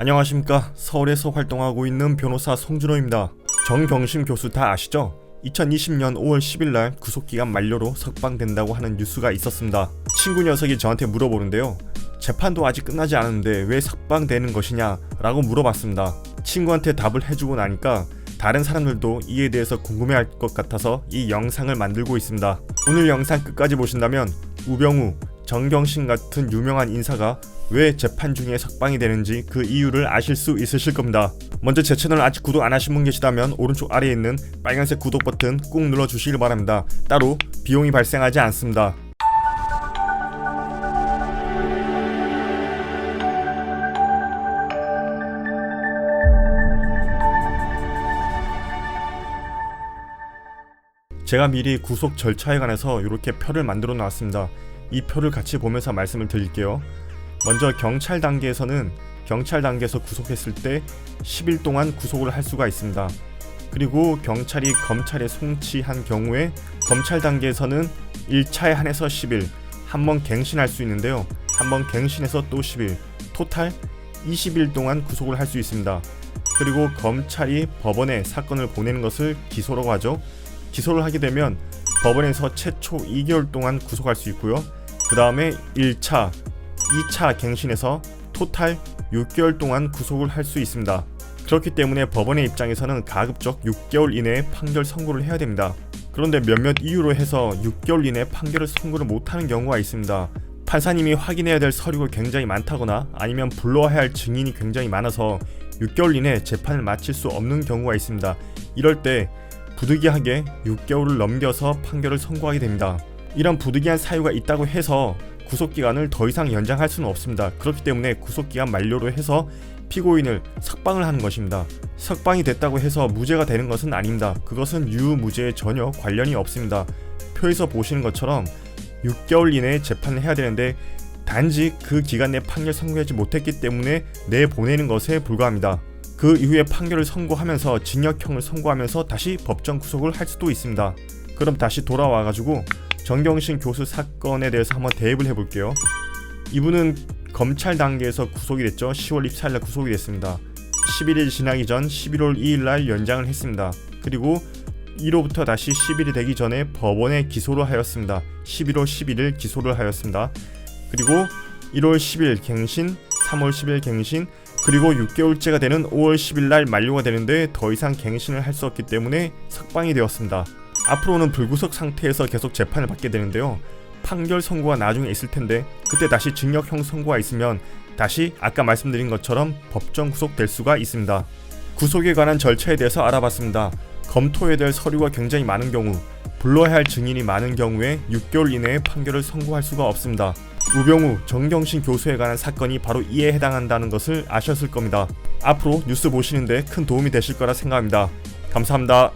안녕하십니까 서울에서 활동하고 있는 변호사 송준호입니다. 정경심 교수 다 아시죠? 2020년 5월 10일 날 구속기간 만료로 석방된다고 하는 뉴스가 있었습니다. 친구 녀석이 저한테 물어보는데요. 재판도 아직 끝나지 않았는데 왜 석방되는 것이냐 라고 물어봤습니다. 친구한테 답을 해주고 나니까 다른 사람들도 이에 대해서 궁금해할 것 같아서 이 영상을 만들고 있습니다. 오늘 영상 끝까지 보신다면 우병우, 정경심 같은 유명한 인사가 왜 재판 중에 석방이 되는지 그 이유를 아실 수 있으실 겁니다. 먼저 제 채널 아직 구독 안 하신 분 계시다면 오른쪽 아래에 있는 빨간색 구독 버튼 꾹 눌러 주시길 바랍니다. 따로 비용이 발생하지 않습니다. 제가 미리 구속 절차에 관해서 이렇게 표를 만들어 놨습니다. 이 표를 같이 보면서 말씀을 드릴게요. 먼저 경찰 단계에서는 경찰 단계에서 구속했을 때 10일 동안 구속을 할 수가 있습니다. 그리고 경찰이 검찰에 송치한 경우에 검찰 단계에서는 1차에 한해서 10일, 한 번 갱신할 수 있는데요. 한 번 갱신해서 또 10일, 토탈 20일 동안 구속을 할 수 있습니다. 그리고 검찰이 법원에 사건을 보내는 것을 기소라고 하죠. 기소를 하게 되면 법원에서 최초 2개월 동안 구속할 수 있고요. 그 다음에 1차, 2차 갱신에서 토탈 6개월 동안 구속을 할 수 있습니다. 그렇기 때문에 법원의 입장에서는 가급적 6개월 이내에 판결 선고를 해야 됩니다. 그런데 몇몇 이유로 해서 6개월 이내에 판결을 선고를 못하는 경우가 있습니다. 판사님이 확인해야 될 서류가 굉장히 많다거나 아니면 불러야 할 증인이 굉장히 많아서 6개월 이내에 재판을 마칠 수 없는 경우가 있습니다. 이럴 때 부득이하게 6개월을 넘겨서 판결을 선고하게 됩니다. 이런 부득이한 사유가 있다고 해서 구속 기간을 더 이상 연장할 수는 없습니다. 그렇기 때문에 구속 기간 만료로 해서 피고인을 석방을 하는 것입니다. 석방이 됐다고 해서 무죄가 되는 것은 아닙니다. 그것은 유무죄에 전혀 관련이 없습니다. 표에서 보시는 것처럼 6개월 이내에 재판을 해야 되는데 단지 그 기간 내 판결 선고하지 못했기 때문에 내보내는 것에 불과합니다. 그 이후에 판결을 선고하면서 징역형을 선고하면서 다시 법정 구속을 할 수도 있습니다. 그럼 다시 돌아와 가지고 정경심 교수 사건에 대해서 한번 대입을 해볼게요. 이분은 검찰 단계에서 구속이 됐죠. 10월 24일 구속이 됐습니다. 11일 지나기 전 11월 2일 날 연장을 했습니다. 그리고 1호부터 다시 10일이 되기 전에 법원에 기소를 하였습니다. 11월 11일 기소를 하였습니다. 그리고 1월 10일 갱신, 3월 10일 갱신, 그리고 6개월째가 되는 5월 10일 날 만료가 되는데 더 이상 갱신을 할 수 없기 때문에 석방이 되었습니다. 앞으로는 불구속 상태에서 계속 재판을 받게 되는데요. 판결 선고가 나중에 있을 텐데 그때 다시 징역형 선고가 있으면 다시 아까 말씀드린 것처럼 법정 구속될 수가 있습니다. 구속에 관한 절차에 대해서 알아봤습니다. 검토해야 될 서류가 굉장히 많은 경우, 불러야 할 증인이 많은 경우에 6개월 이내에 판결을 선고할 수가 없습니다. 우병우, 정경심 교수에 관한 사건이 바로 이에 해당한다는 것을 아셨을 겁니다. 앞으로 뉴스 보시는데 큰 도움이 되실 거라 생각합니다. 감사합니다.